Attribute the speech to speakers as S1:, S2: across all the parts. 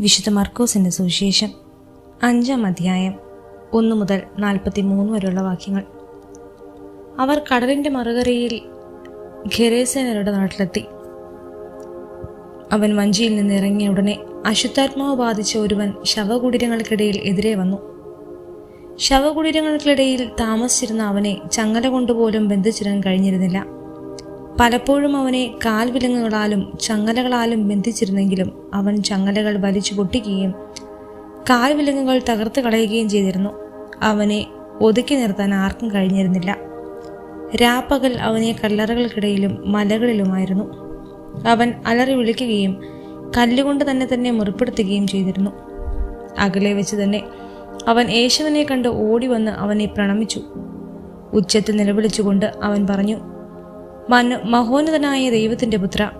S1: വിശുദ്ധ മർക്കോസിന്റെ സുവിശേഷം അഞ്ചാം അധ്യായം ഒന്ന് മുതൽ നാൽപ്പത്തി മൂന്ന് വരെയുള്ള വാക്യങ്ങൾ. അവർ കടലിന്റെ മറുകരയിൽ ഖെരേസേനരുടെ നാട്ടിലെത്തി. അവൻ വഞ്ചിയിൽ നിന്ന് ഇറങ്ങിയ ഉടനെ അശുദ്ധാത്മാവ് ബാധിച്ച ഒരുവൻ ശവകുടീരങ്ങൾക്കിടയിൽ എതിരെ വന്നു. ശവകുടീരങ്ങൾക്കിടയിൽ താമസിച്ചിരുന്ന അവനെ ചങ്ങല കൊണ്ടുപോലും ബന്ധിച്ചിടാൻ കഴിഞ്ഞിരുന്നില്ല. പലപ്പോഴും അവനെ കാൽവിലങ്ങുകളാലും ചങ്ങലകളാലും ബന്ധിച്ചിരുന്നെങ്കിലും അവൻ ചങ്ങലകൾ വലിച്ചു പൊട്ടിക്കുകയും കാൽവിലങ്ങുകൾ തകർത്ത് കളയുകയും ചെയ്തിരുന്നു. അവനെ ഒതുക്കി നിർത്താൻ ആർക്കും കഴിഞ്ഞിരുന്നില്ല. രാപ്പകൽ അവനെ കല്ലറകൾക്കിടയിലും മലകളിലുമായിരുന്നു. അവൻ അലറി വിളിക്കുകയും കല്ലുകൊണ്ട് തന്നെ തന്നെ മുറിപ്പെടുത്തുകയും ചെയ്തിരുന്നു. അകലെ വെച്ച് തന്നെ അവൻ യേശുവിനെ കണ്ട് ഓടി വന്ന് അവനെ പ്രണമിച്ചു. ഉച്ചത്തിൽ നിലവിളിച്ചുകൊണ്ട് അവൻ പറഞ്ഞു മന മഹോന്നതനായ ദൈവത്തിന്റെ പുത്ര.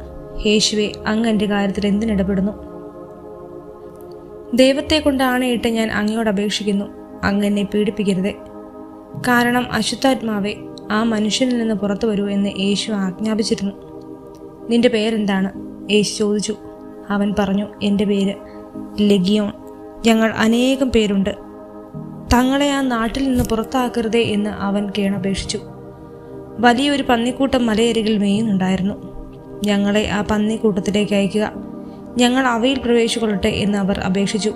S1: യേശുവെ അങ്ങ് എന്റെ കാര്യത്തിൽ എന്തിനിടപെടുന്നു? ദൈവത്തെ കൊണ്ട് ആണയിട്ട് ഞാൻ അങ്ങയോട് അപേക്ഷിക്കുന്നു. അങ്ങ് എന്നെ പീഡിപ്പിക്കരുതേ. കാരണം അശുദ്ധാത്മാവെ ആ മനുഷ്യനിൽ നിന്ന് പുറത്തു വരൂ എന്ന് യേശു ആജ്ഞാപിച്ചിരുന്നു. നിന്റെ പേരെന്താണ്? യേശു ചോദിച്ചു. അവൻ പറഞ്ഞു എന്റെ പേര് ലെഗിയോൺ. ഞങ്ങൾ അനേകം പേരുണ്ട്. തങ്ങളെ ആ നാട്ടിൽ നിന്ന് പുറത്താക്കരുതേ എന്ന് അവൻ കേണപേക്ഷിച്ചു. വലിയൊരു പന്നിക്കൂട്ടം മലയരികിൽ മേയുന്നുണ്ടായിരുന്നു. ഞങ്ങളെ ആ പന്നിക്കൂട്ടത്തിലേക്ക് അയക്കുക. ഞങ്ങൾ അവയിൽ പ്രവേശിക്കൊള്ളട്ടെ എന്ന് അവർ അപേക്ഷിച്ചു.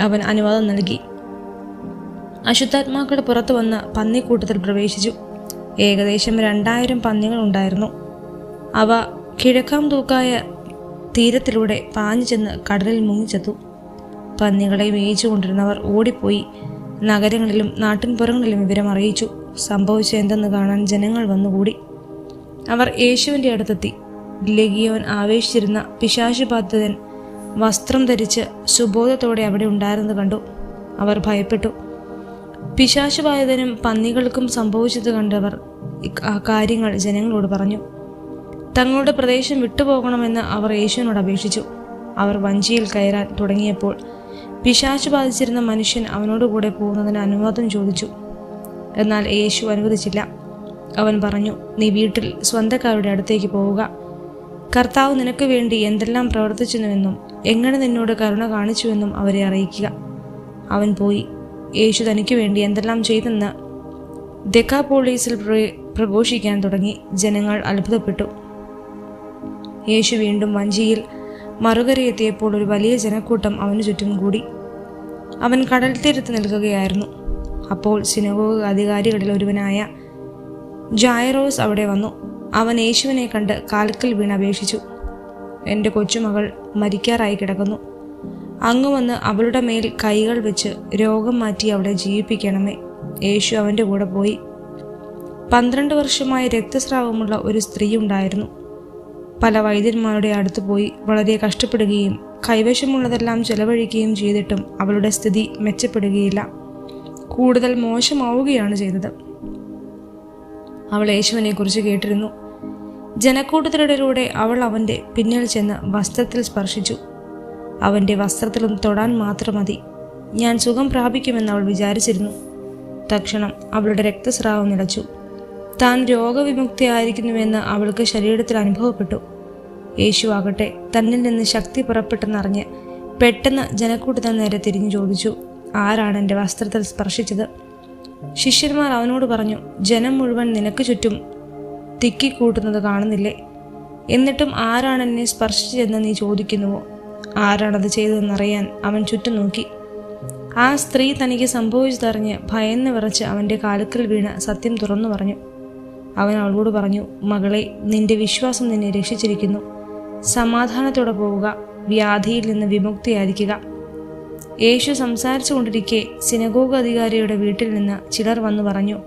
S1: അവൻ അനുവാദം നൽകി. അശുദ്ധാത്മാക്കൾ പുറത്തു വന്ന് പന്നിക്കൂട്ടത്തിൽ പ്രവേശിച്ചു. ഏകദേശം രണ്ടായിരം പന്നികൾ ഉണ്ടായിരുന്നു. അവ കിഴക്കാം തൂക്കായ തീരത്തിലൂടെ പാഞ്ഞു ചെന്ന് കടലിൽ മുങ്ങിച്ചെത്തു. പന്നികളെ മേയിച്ചു കൊണ്ടിരുന്നവർ ഓടിപ്പോയി നഗരങ്ങളിലും നാട്ടിൻപുറങ്ങളിലും വിവരം അറിയിച്ചു സംഭവിച്ച എന്തെന്ന് കാണാൻ ജനങ്ങൾ വന്നുകൂടി. അവർ യേശുവിന്റെ അടുത്തെത്തി. ലഗിയോൻ ആവേശിച്ചിരുന്ന പിശാശുബാധിതൻ വസ്ത്രം ധരിച്ച് സുബോധത്തോടെ അവിടെ ഉണ്ടായിരുന്നത് കണ്ടു. അവർ ഭയപ്പെട്ടു. പിശാശുബാധിതനും പന്നികൾക്കും സംഭവിച്ചത് കണ്ടവർ ആ കാര്യങ്ങൾ ജനങ്ങളോട് പറഞ്ഞു. തങ്ങളുടെ പ്രദേശം വിട്ടുപോകണമെന്ന് അവർ യേശുവിനോട് അപേക്ഷിച്ചു. അവർ വഞ്ചിയിൽ കയറാൻ തുടങ്ങിയപ്പോൾ പിശാശു ബാധിച്ചിരുന്ന മനുഷ്യൻ അവനോടുകൂടെ പോകുന്നതിന് അനുവാദം ചോദിച്ചു. എന്നാൽ യേശു അനുവദിച്ചില്ല. അവൻ പറഞ്ഞു നീ വീട്ടിൽ സ്വന്തക്കാരുടെ അടുത്തേക്ക് പോവുക. കർത്താവ് നിനക്ക് വേണ്ടി എന്തെല്ലാം പ്രവർത്തിച്ചുവെന്നും എങ്ങനെ നിന്നോട് കരുണ കാണിച്ചുവെന്നും അവരെ അറിയിക്കുക. അവൻ പോയി യേശു തനിക്ക് വേണ്ടി എന്തെല്ലാം ചെയ്തെന്ന് ദെക്കാപോളീസിൽ പ്രഘോഷിക്കാൻ തുടങ്ങി. ജനങ്ങൾ അത്ഭുതപ്പെട്ടു. യേശു വീണ്ടും വഞ്ചിയിൽ മറുകരയെത്തിയപ്പോൾ ഒരു വലിയ ജനക്കൂട്ടം അവന് ചുറ്റും കൂടി. അവൻ കടൽ തീരത്ത് നിൽക്കുകയായിരുന്നു. അപ്പോൾ സിനഗോഗ് അധികാരികളിൽ ഒരുവനായ ജായറോസ് അവിടെ വന്നു. അവൻ യേശുവിനെ കണ്ട് കാൽക്കൽ വീണ് അപേക്ഷിച്ചു. എന്റെ കൊച്ചുമകൾ മരിക്കാറായി കിടക്കുന്നു. അങ്ങ് വന്ന് അവളുടെ മേൽ കൈകൾ വെച്ച് രോഗം മാറ്റി അവളെ ജീവിപ്പിക്കണമേ. യേശു അവന്റെ കൂടെ പോയി. പന്ത്രണ്ട് വർഷമായി രക്തസ്രാവമുള്ള ഒരു സ്ത്രീ ഉണ്ടായിരുന്നു. പല വൈദ്യന്മാരുടെ അടുത്ത് പോയി വളരെ കഷ്ടപ്പെടുകയും കൈവശമുള്ളതെല്ലാം ചെലവഴിക്കുകയും ചെയ്തിട്ടും അവളുടെ സ്ഥിതി മെച്ചപ്പെടുകയില്ല. കൂടുതൽ മോശമാവുകയാണ് ചെയ്തത്. അവൾ യേശുവിനെക്കുറിച്ച് കേട്ടിരുന്നു. ജനക്കൂട്ടത്തിനിടയിലൂടെ അവൾ അവന്റെ പിന്നിൽ ചെന്ന് വസ്ത്രത്തിൽ സ്പർശിച്ചു. അവന്റെ വസ്ത്രത്തിലും തൊടാൻ മാത്രം മതി. ഞാൻ സുഖം പ്രാപിക്കുമെന്ന് അവൾ വിചാരിച്ചിരുന്നു. തക്ഷണം അവളുടെ രക്തസ്രാവം നിലച്ചു. താൻ രോഗവിമുക്തിയായിരിക്കുന്നുവെന്ന് അവൾക്ക് ശരീരത്തിൽ അനുഭവപ്പെട്ടു. യേശു ആകട്ടെ തന്നിൽ നിന്ന് ശക്തി പുറപ്പെട്ടെന്നറിഞ്ഞ് പെട്ടെന്ന് ജനക്കൂട്ടത്തിന് നേരെ തിരിഞ്ഞു ചോദിച്ചു. ആരാണ് എന്റെ വസ്ത്രത്തിൽ സ്പർശിച്ചത്? ശിഷ്യന്മാർ അവനോട് പറഞ്ഞു ജനം മുഴുവൻ നിനക്ക് ചുറ്റും തിക്കിക്കൂട്ടുന്നത് കാണുന്നില്ലേ? എന്നിട്ടും ആരാണ് എന്നെ സ്പർശിച്ചതെന്ന് നീ ചോദിക്കുന്നുവോ? ആരാണത് ചെയ്തതെന്നറിയാൻ അവൻ ചുറ്റും നോക്കി. ആ സ്ത്രീ തനിക്ക് സംഭവിച്ചതറിഞ്ഞ് ഭയന്ന് വിറച്ച് അവന്റെ കാലുക്കൽ വീണ് സത്യം തുറന്നു പറഞ്ഞു. അവൻ അവളോട് പറഞ്ഞു മകളെ നിന്റെ വിശ്വാസം നിന്നെ രക്ഷിച്ചിരിക്കുന്നു. സമാധാനത്തോടെ പോവുക വ്യാധിയിൽ നിന്ന് വിമുക്തിയായിരിക്കുക. യേശു സംസാരിച്ചു കൊണ്ടിരിക്കെ സിനഗോഗ് അധികാരിയുടെ വീട്ടിൽ നിന്ന് ചിലർ വന്നു പറഞ്ഞു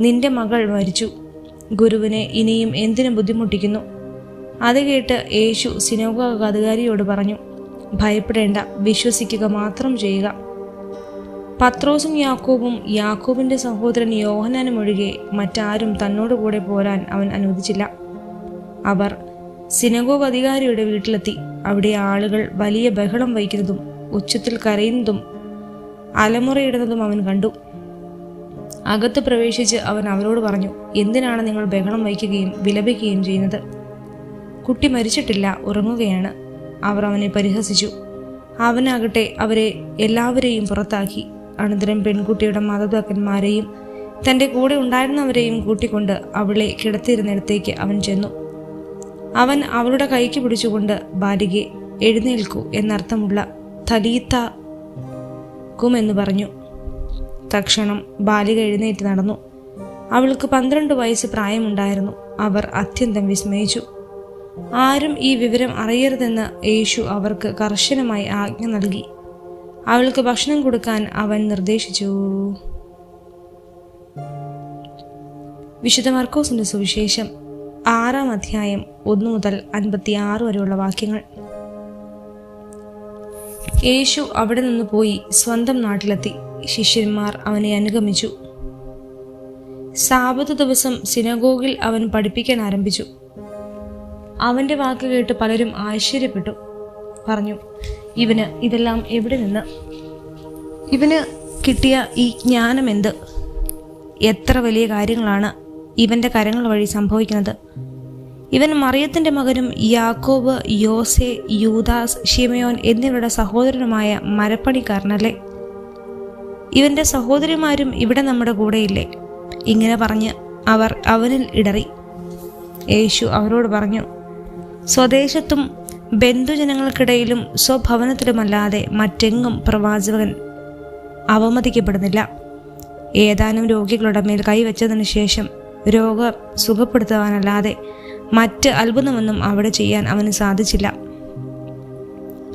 S1: നിന്റെ മകൾ മരിച്ചു. ഗുരുവിനെ ഇനിയും എന്തിനു ബുദ്ധിമുട്ടിക്കുന്നു? അത് കേട്ട് യേശു സിനഗോഗ് അധികാരിയോട് പറഞ്ഞു ഭയപ്പെടേണ്ട വിശ്വസിക്കുക മാത്രം ചെയ്യുക. പത്രോസും യാക്കോബും യാക്കോബിന്റെ സഹോദരൻ യോഹനാനും ഒഴികെ മറ്റാരും തന്നോട് കൂടെ പോരാൻ അവൻ അനുവദിച്ചില്ല. അവർ സിനഗോഗ് അധികാരിയുടെ വീട്ടിലെത്തി. അവിടെ ആളുകൾ വലിയ ബഹളം വയ്ക്കുന്നതും ഉച്ചത്തിൽ കരയുന്നതും അലമുറയിടുന്നതും അവൻ കണ്ടു. അകത്ത് പ്രവേശിച്ച് അവൻ അവരോട് പറഞ്ഞു എന്തിനാണ് നിങ്ങൾ ബഹളം വയ്ക്കുകയും വിലപിക്കുകയും ചെയ്യുന്നത്? കുട്ടി മരിച്ചിട്ടില്ല ഉറങ്ങുകയാണ്. അവർ അവനെ പരിഹസിച്ചു. അവനാകട്ടെ അവരെ എല്ലാവരെയും പുറത്താക്കി. അനന്തരം പെൺകുട്ടിയുടെ മാതാപിതാക്കന്മാരെയും തന്റെ കൂടെ ഉണ്ടായിരുന്നവരെയും കൂട്ടിക്കൊണ്ട് അവളെ കിടത്തിയിരുന്നിടത്തേക്ക് അവൻ ചെന്നു. അവൻ അവളുടെ കൈക്ക് പിടിച്ചുകൊണ്ട് ബാലികെ എഴുന്നേൽക്കൂ എന്നർത്ഥമുള്ള തലീത്ത കുമെന്ന് പറഞ്ഞു. തക്ഷണം ബാലിക എഴുന്നേറ്റ് നടന്നു. അവൾക്ക് പന്ത്രണ്ട് വയസ്സ് പ്രായമുണ്ടായിരുന്നു. അവർ അത്യന്തം വിസ്മയിച്ചു. ആരും ഈ വിവരം അറിയരുതെന്ന് യേശു അവർക്ക് കർശനമായി ആജ്ഞ നൽകി. അവൾക്ക് ഭക്ഷണം കൊടുക്കാൻ അവൻ നിർദ്ദേശിച്ചു. വിശുദ്ധ മർക്കോസിന്റെ സുവിശേഷം ആറാം അധ്യായം ഒന്നു മുതൽ അൻപത്തി ആറ് വരെയുള്ള വാക്യങ്ങൾ. യേശു അവിടെ നിന്ന് പോയി സ്വന്തം നാട്ടിലെത്തി. ശിഷ്യന്മാർ അവനെ അനുഗമിച്ചു. സാബത്ത് ദിവസം സിനഗോഗിൽ അവൻ പഠിപ്പിക്കാൻ ആരംഭിച്ചു. അവന്റെ വാക്ക് കേട്ട് പലരും ആശ്ചര്യപ്പെട്ടു. പറഞ്ഞു ഇവന് ഇതെല്ലാം എവിടെ നിന്ന്? ഇവന് കിട്ടിയ ഈ ജ്ഞാനം എന്ത് എത്ര വലിയ കാര്യങ്ങളാണ് ഇവന്റെ കരങ്ങൾ വഴി സംഭവിക്കുന്നത്? ഇവൻ മറിയത്തിന്റെ മകനും യാക്കോബ് യോസെ യൂദാസ് ഷിമയോൻ എന്നിവരുടെ സഹോദരനുമായ മരപ്പണിക്കാരനല്ലേ? ഇവന്റെ സഹോദരിമാരും ഇവിടെ നമ്മുടെ കൂടെയില്ലേ? ഇങ്ങനെ പറഞ്ഞ് അവർ അവനിൽ ഇടറി. യേശു അവരോട് പറഞ്ഞു സ്വദേശത്തും ബന്ധുജനങ്ങൾക്കിടയിലും സ്വഭവനത്തിലുമല്ലാതെ മറ്റെങ്ങും പ്രവാചകൻ അവമതിക്കപ്പെടുന്നില്ല. ഏതാനും രോഗികളുടെ മേൽ കൈവച്ചതിനു ശേഷം രോഗം സുഖപ്പെടുത്തുവാനല്ലാതെ മറ്റ് അത്ഭുതമൊന്നും അവിടെ ചെയ്യാൻ അവന് സാധിച്ചില്ല.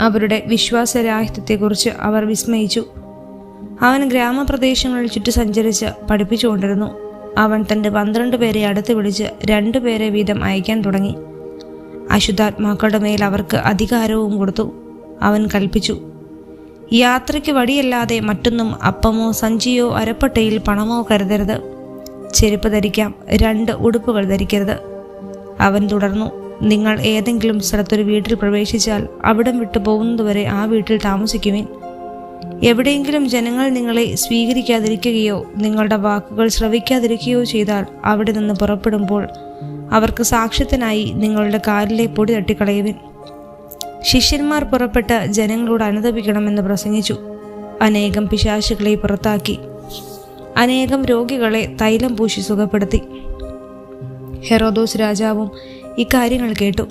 S1: അവരുടെ വിശ്വാസരാഹിത്യത്തെക്കുറിച്ച് അവർ വിസ്മയിച്ചു. അവൻ ഗ്രാമപ്രദേശങ്ങളിൽ ചുറ്റി സഞ്ചരിച്ച് പഠിപ്പിച്ചുകൊണ്ടിരുന്നു. അവൻ തന്റെ പന്ത്രണ്ട് പേരെ അടുത്ത് വിളിച്ച് രണ്ടു പേരെ വീതം അയക്കാൻ തുടങ്ങി. അശുദ്ധാത്മാക്കളുടെ മേൽ അവർക്ക് അധികാരവും കൊടുത്തു. അവൻ കൽപ്പിച്ചു. യാത്രയ്ക്ക് വടിയല്ലാതെ മറ്റൊന്നും അപ്പമോ സഞ്ചിയോ അരപ്പട്ടയിൽ പണമോ കരുതരുത്. ചെരുപ്പ് ധരിക്കാം. രണ്ട് ഉടുപ്പുകൾ ധരിക്കരുത്. അവൻ തുടർന്നു നിങ്ങൾ ഏതെങ്കിലും സ്ഥലത്തൊരു വീട്ടിൽ പ്രവേശിച്ചാൽ അവിടം വിട്ടു പോകുന്നതുവരെ ആ വീട്ടിൽ താമസിക്കുവിൻ. എവിടെയെങ്കിലും ജനങ്ങൾ നിങ്ങളെ സ്വീകരിക്കാതിരിക്കുകയോ നിങ്ങളുടെ വാക്കുകൾ ശ്രവിക്കാതിരിക്കുകയോ ചെയ്താൽ അവിടെ നിന്ന് പുറപ്പെടുമ്പോൾ അവർക്ക് സാക്ഷ്യത്തിനായി നിങ്ങളുടെ കാലിലെ പൊടി തട്ടിക്കളയുവിൻ. ശിഷ്യന്മാർ പുറപ്പെട്ട് ജനങ്ങളോട് അനുദപിക്കണമെന്ന് പ്രസംഗിച്ചു. അനേകം പിശാശുകളെ പുറത്താക്കി. അനേകം രോഗികളെ തൈലം പൂശി സുഖപ്പെടുത്തി. ഹെറോദോസ് രാജാവും ഇക്കാര്യങ്ങൾ കേട്ടു.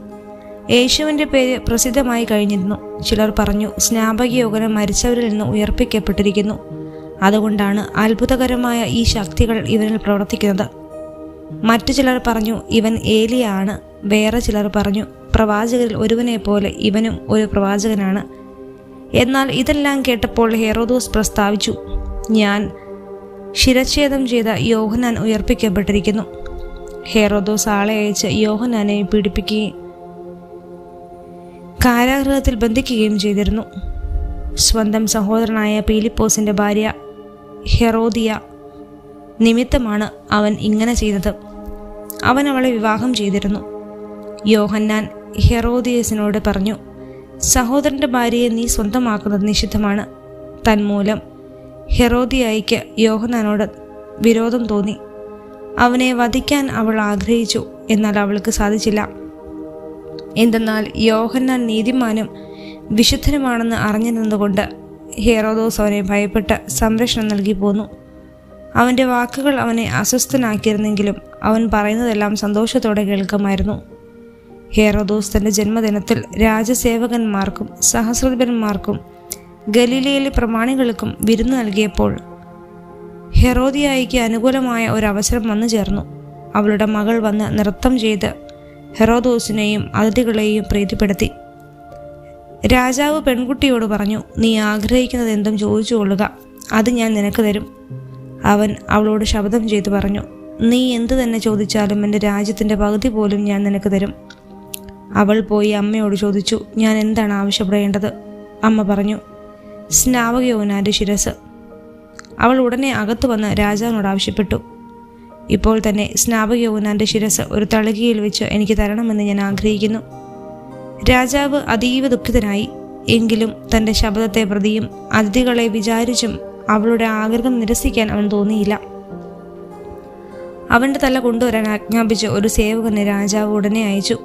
S1: യേശുവിന്റെ പേര് പ്രസിദ്ധമായി കഴിഞ്ഞിരുന്നു. ചിലർ പറഞ്ഞു സ്നാപകയോഗനം മരിച്ചവരിൽ നിന്ന് ഉയർപ്പിക്കപ്പെട്ടിരിക്കുന്നു. അതുകൊണ്ടാണ് അത്ഭുതകരമായ ഈ ശക്തികൾ ഇവരിൽ പ്രവർത്തിക്കുന്നത്. മറ്റു ചിലർ പറഞ്ഞു ഇവൻ ഏലിയാണ്. വേറെ ചിലർ പറഞ്ഞു പ്രവാചകരിൽ ഒരുവനെ പോലെ ഇവനും ഒരു പ്രവാചകനാണ്. എന്നാൽ ഇതെല്ലാം കേട്ടപ്പോൾ ഹെറോദോസ് പ്രസ്താവിച്ചു ഞാൻ ശിരച്ഛേദം ചെയ്ത യോഹനാൻ ഉയർപ്പിക്കപ്പെട്ടിരിക്കുന്നു. ഹെറോദോസ് ആളെ അയച്ച് യോഹനാനെ പീഡിപ്പിക്കുകയും കാരാഗൃഹത്തിൽ ബന്ധിക്കുകയും ചെയ്തിരുന്നു. സ്വന്തം സഹോദരനായ പീലിപ്പോസിന്റെ ഭാര്യ ഹെറോദിയ നിമിത്തമാണ് അവൻ ഇങ്ങനെ ചെയ്തത്. അവൻ അവളെ വിവാഹം ചെയ്തിരുന്നു. യോഹന്നാൻ ഹെറോദിയസിനോട് പറഞ്ഞു സഹോദരന്റെ ഭാര്യയെ നീ സ്വന്തമാക്കുന്നത് നിഷിദ്ധമാണ്. തന്മൂലം ഹെറോദിയായിക്ക് യോഹന്നാനോട് വിരോധം തോന്നി. അവനെ വധിക്കാൻ അവൾ ആഗ്രഹിച്ചു എന്നാൽ അവൾക്ക് സാധിച്ചില്ല. എന്തെന്നാൽ യോഹന്നാൻ നീതിമാനും വിശുദ്ധനുമാണെന്ന് അറിഞ്ഞിരുന്നതുകൊണ്ട് ഹേറോദോസ് അവനെ ഭയപ്പെട്ട് സംരക്ഷണം നൽകി പോന്നു. അവന്റെ വാക്കുകൾ അവനെ അസ്വസ്ഥനാക്കിയിരുന്നെങ്കിലും അവൻ പറയുന്നതെല്ലാം സന്തോഷത്തോടെ കേൾക്കുമായിരുന്നു. ഹേറോദോസ് തന്റെ ജന്മദിനത്തിൽ രാജസേവകന്മാർക്കും സഹസ്രദീപന്മാർക്കും ഗലീലയിലെ പ്രമാണികൾക്കും വിരുന്ന് നൽകിയപ്പോൾ ഹെറോദിയായിക്ക് അനുകൂലമായ ഒരു അവസരം വന്നു ചേർന്നു. അവളുടെ മകൾ വന്ന് നൃത്തം ചെയ്ത് ഹെറോദോസിനെയും അതിഥികളെയും പ്രീതിപ്പെടുത്തി. രാജാവ് പെൺകുട്ടിയോട് പറഞ്ഞു നീ ആഗ്രഹിക്കുന്നത് എന്തും ചോദിച്ചു കൊള്ളുക. അത് ഞാൻ നിനക്ക് തരും. അവൻ അവളോട് ശബ്ദം ചെയ്തു പറഞ്ഞു നീ എന്തു തന്നെ ചോദിച്ചാലും എന്റെ രാജ്യത്തിന്റെ പകുതി പോലും ഞാൻ നിനക്ക് തരും. അവൾ പോയി അമ്മയോട് ചോദിച്ചു ഞാൻ എന്താണ് ആവശ്യപ്പെടേണ്ടത്? അമ്മ പറഞ്ഞു സ്നാവകയോനാന്റെ ശിരസ് അവൾ ഉടനെ അകത്തു വന്ന് രാജാവിനോട് ആവശ്യപ്പെട്ടു. ഇപ്പോൾ തന്നെ സ്നാപക സ്നാപകയോനാന്റെ ശിരസ് ഒരു തളികയിൽ വെച്ച് എനിക്ക് തരണമെന്ന് ഞാൻ ആഗ്രഹിക്കുന്നു. രാജാവ് അതീവ ദുഃഖിതനായി. എങ്കിലും തന്റെ ശബ്ദത്തെ പ്രതിയും അതിഥികളെ വിചാരിച്ചും അവളുടെ ആഗ്രഹം നിരസിക്കാൻ അവൻ തോന്നിയില്ല. അവന്റെ തല കൊണ്ടുവരാൻ ആജ്ഞാപിച്ച് ഒരു സേവകനെ രാജാവ് ഉടനെ അയച്ചു.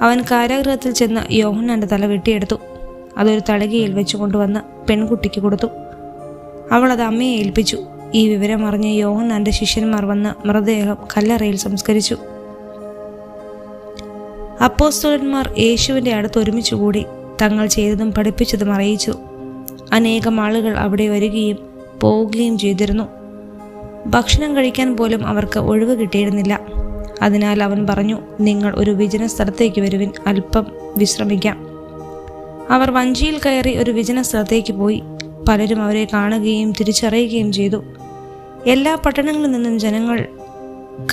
S1: അവൻ കാരാഗൃഹത്തിൽ ചെന്ന് യോഹന്നാന്റെ തല വെട്ടിയെടുത്തു. അതൊരു തളികയിൽ വെച്ച് കൊണ്ടുവന്ന് പെൺകുട്ടിക്ക് കൊടുത്തു. അവൾ അത് അമ്മയെ ഏൽപ്പിച്ചു. ഈ വിവരം അറിഞ്ഞ് യോഹന്നാന്റെ ശിഷ്യന്മാർ വന്ന് മൃതദേഹം കല്ലറയിൽ സംസ്കരിച്ചു. അപ്പോസ്തോലന്മാർ യേശുവിന്റെ അടുത്ത് ഒരുമിച്ചുകൂടി തങ്ങൾ ചെയ്തതും പഠിപ്പിച്ചതും അറിയിച്ചു. അനേകം ആളുകൾ അവിടെ വരികയും പോവുകയും ചെയ്തിരുന്നു. ഭക്ഷണം കഴിക്കാൻ പോലും അവർക്ക് ഒഴിവ് കിട്ടിയിരുന്നില്ല. അതിനാൽ അവൻ പറഞ്ഞു നിങ്ങൾ ഒരു വിജന സ്ഥലത്തേക്ക് വരുവിൻ അല്പം വിശ്രമിക്കാം. അവർ വഞ്ചിയിൽ കയറി ഒരു വിജന സ്ഥലത്തേക്ക് പോയി. പലരും അവരെ കാണുകയും തിരിച്ചറിയുകയും ചെയ്തു. എല്ലാ പട്ടണങ്ങളിൽ നിന്നും ജനങ്ങൾ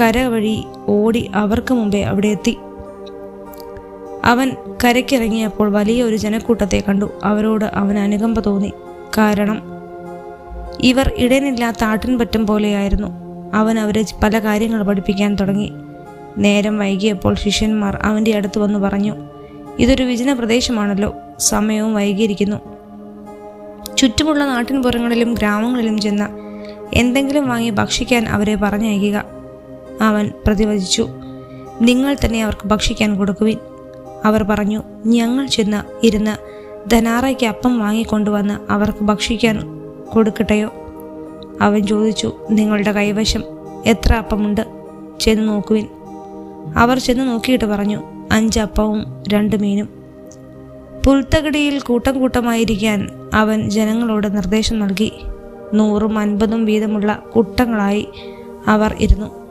S1: കര വഴി ഓടി അവർക്ക് മുമ്പേ അവിടെ എത്തി. അവൻ കരയ്ക്കിറങ്ങിയപ്പോൾ വലിയ ഒരു ജനക്കൂട്ടത്തെ കണ്ടു. അവരോട് അവൻ അനുകമ്പ തോന്നി. കാരണം ഇവർ ഇടനില്ലാത്ത ആട്ടിൻപറ്റം പോലെയായിരുന്നു. അവൻ അവരെ പല കാര്യങ്ങൾ പഠിപ്പിക്കാൻ തുടങ്ങി. നേരം വൈകിയപ്പോൾ ശിഷ്യന്മാർ അവന്റെ അടുത്ത് വന്ന് പറഞ്ഞു ഇതൊരു വിജന പ്രദേശമാണല്ലോ സമയവും വൈകിയിരിക്കുന്നു. ചുറ്റുമുള്ള നാട്ടിൻപുറങ്ങളിലും ഗ്രാമങ്ങളിലും ചെന്ന് എന്തെങ്കിലും വാങ്ങി ഭക്ഷിക്കാൻ അവരെ പറഞ്ഞയക്കുക. അവൻ പ്രതിവചിച്ചു. നിങ്ങൾ തന്നെ അവർക്ക് ഭക്ഷിക്കാൻ കൊടുക്കുവിൻ. അവർ പറഞ്ഞു ഞങ്ങൾ ചെന്ന് ഇരുന്ന് ധനാറയ്ക്ക് അപ്പം വാങ്ങിക്കൊണ്ടുവന്ന് അവർക്ക് ഭക്ഷിക്കാൻ കൊടുക്കട്ടെയോ? അവൻ ചോദിച്ചു നിങ്ങളുടെ കൈവശം എത്ര അപ്പമുണ്ട്? ചെന്ന് നോക്കുവിൻ. അവർ ചെന്ന് നോക്കിയിട്ട് പറഞ്ഞു അഞ്ച് അപ്പവും രണ്ട് മീനും. പുൽത്തകടിയിൽ കൂട്ടം കൂട്ടമായിരിക്കാൻ അവൻ ജനങ്ങളോട് നിർദ്ദേശം നൽകി. നൂറും അൻപതും വീതമുള്ള കൂട്ടങ്ങളായി അവർ ഇരുന്നു.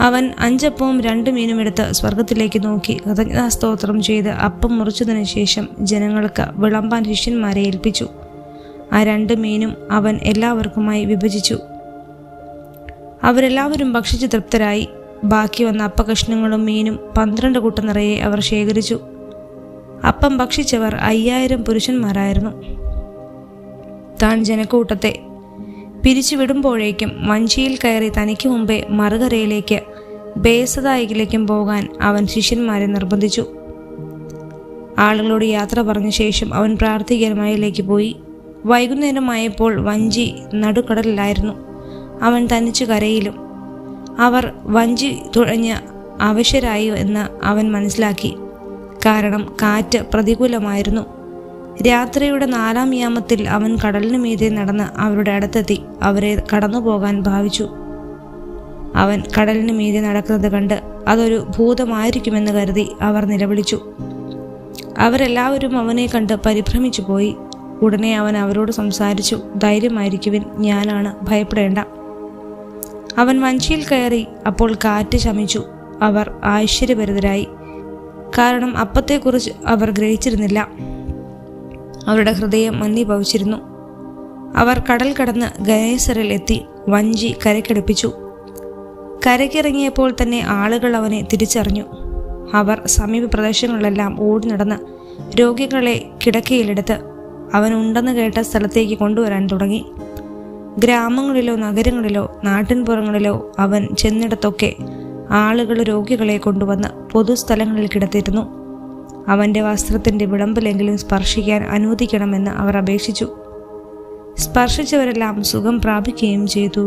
S1: അവൻ അഞ്ചപ്പവും രണ്ട് മീനും എടുത്ത് സ്വർഗത്തിലേക്ക് നോക്കി. കൃതജ്ഞതാസ്തോത്രം ചെയ്ത് അപ്പം മുറിച്ചതിനു ശേഷം ജനങ്ങൾക്ക് വിളമ്പാൻ ശിഷ്യന്മാരെ ഏൽപ്പിച്ചു. ആ രണ്ട് മീനും അവൻ എല്ലാവർക്കുമായി വിഭജിച്ചു. അവരെല്ലാവരും ഭക്ഷിച്ച് തൃപ്തരായി. ബാക്കി വന്ന അപ്പകഷ്ണങ്ങളും മീനും പന്ത്രണ്ട് കൂട്ട നിറയെ അവർ ശേഖരിച്ചു. അപ്പം ഭക്ഷിച്ചവർ അയ്യായിരം പുരുഷന്മാരായിരുന്നു. താൻ ജനക്കൂട്ടത്തെ പിരിച്ചുവിടുമ്പോഴേക്കും വഞ്ചിയിൽ കയറി തനിക്ക് മുമ്പേ മറുകരയിലേക്ക് ബേസദായിലേക്കും പോകാൻ അവൻ ശിഷ്യന്മാരെ നിർബന്ധിച്ചു. ആളുകളോട് യാത്ര പറഞ്ഞ ശേഷം അവൻ പ്രാർത്ഥികരമായിലേക്ക് പോയി. വൈകുന്നേരമായപ്പോൾ വഞ്ചി നടുക്കടലിലായിരുന്നു. അവൻ തനിച്ചു കരയിലും അവർ വഞ്ചി തുഴഞ്ഞ് അവശരായി എന്ന് അവൻ മനസ്സിലാക്കി. കാരണം കാറ്റ് പ്രതികൂലമായിരുന്നു. രാത്രിയുടെ നാലാം യാമത്തിൽ അവൻ കടലിനു മീതെ നടന്ന് അവരുടെ അടുത്തെത്തി. അവരെ കടന്നു പോകാൻ ഭാവിച്ചു. അവൻ കടലിന് മീതെ നടക്കുന്നത് കണ്ട് അതൊരു ഭൂതമായിരിക്കുമെന്ന് കരുതി അവർ നിലവിളിച്ചു. അവരെല്ലാവരും അവനെ കണ്ട് പരിഭ്രമിച്ചു പോയി ഉടനെ അവൻ അവരോട് സംസാരിച്ചു ധൈര്യമായിരിക്കുവിൻ ഞാനാണ്. ഭയപ്പെടേണ്ട. അവൻ വഞ്ചിയിൽ കയറി അപ്പോൾ കാറ്റ് ശമിച്ചു. അവർ ആശ്ചര്യഭരിതരായി. കാരണം അപ്പത്തെക്കുറിച്ച് അവർ ഗ്രഹിച്ചിരുന്നില്ല. അവരുടെ ഹൃദയം മന്ദിഭവിച്ചിരുന്നു അവർ കടൽ കടന്ന് ഗനേസറിൽ എത്തി വഞ്ചി കരക്കടുപ്പിച്ചു കരക്കിറങ്ങിയപ്പോൾ തന്നെ ആളുകൾ അവനെ തിരിച്ചറിഞ്ഞു. അവർ സമീപ പ്രദേശങ്ങളിലെല്ലാം ഓടി നടന്ന് രോഗികളെ കിടക്കയിലെടുത്ത് അവനുണ്ടെന്ന് കേട്ട സ്ഥലത്തേക്ക് കൊണ്ടുവരാൻ തുടങ്ങി. ഗ്രാമങ്ങളിലോ നഗരങ്ങളിലോ നാട്ടിൻപുറങ്ങളിലോ അവൻ ചെന്നിടത്തൊക്കെ ആളുകൾ രോഗികളെ കൊണ്ടുവന്ന് പൊതുസ്ഥലങ്ങളിൽ കിടത്തിയിരുന്നു. അവന്റെ വസ്ത്രത്തിന്റെ വിളമ്പിലെങ്കിലും സ്പർശിക്കാൻ അനുവദിക്കണമെന്ന് അവർ അപേക്ഷിച്ചു. സ്പർശിച്ചവരെല്ലാം സുഖം പ്രാപിക്കുകയും ചെയ്തു.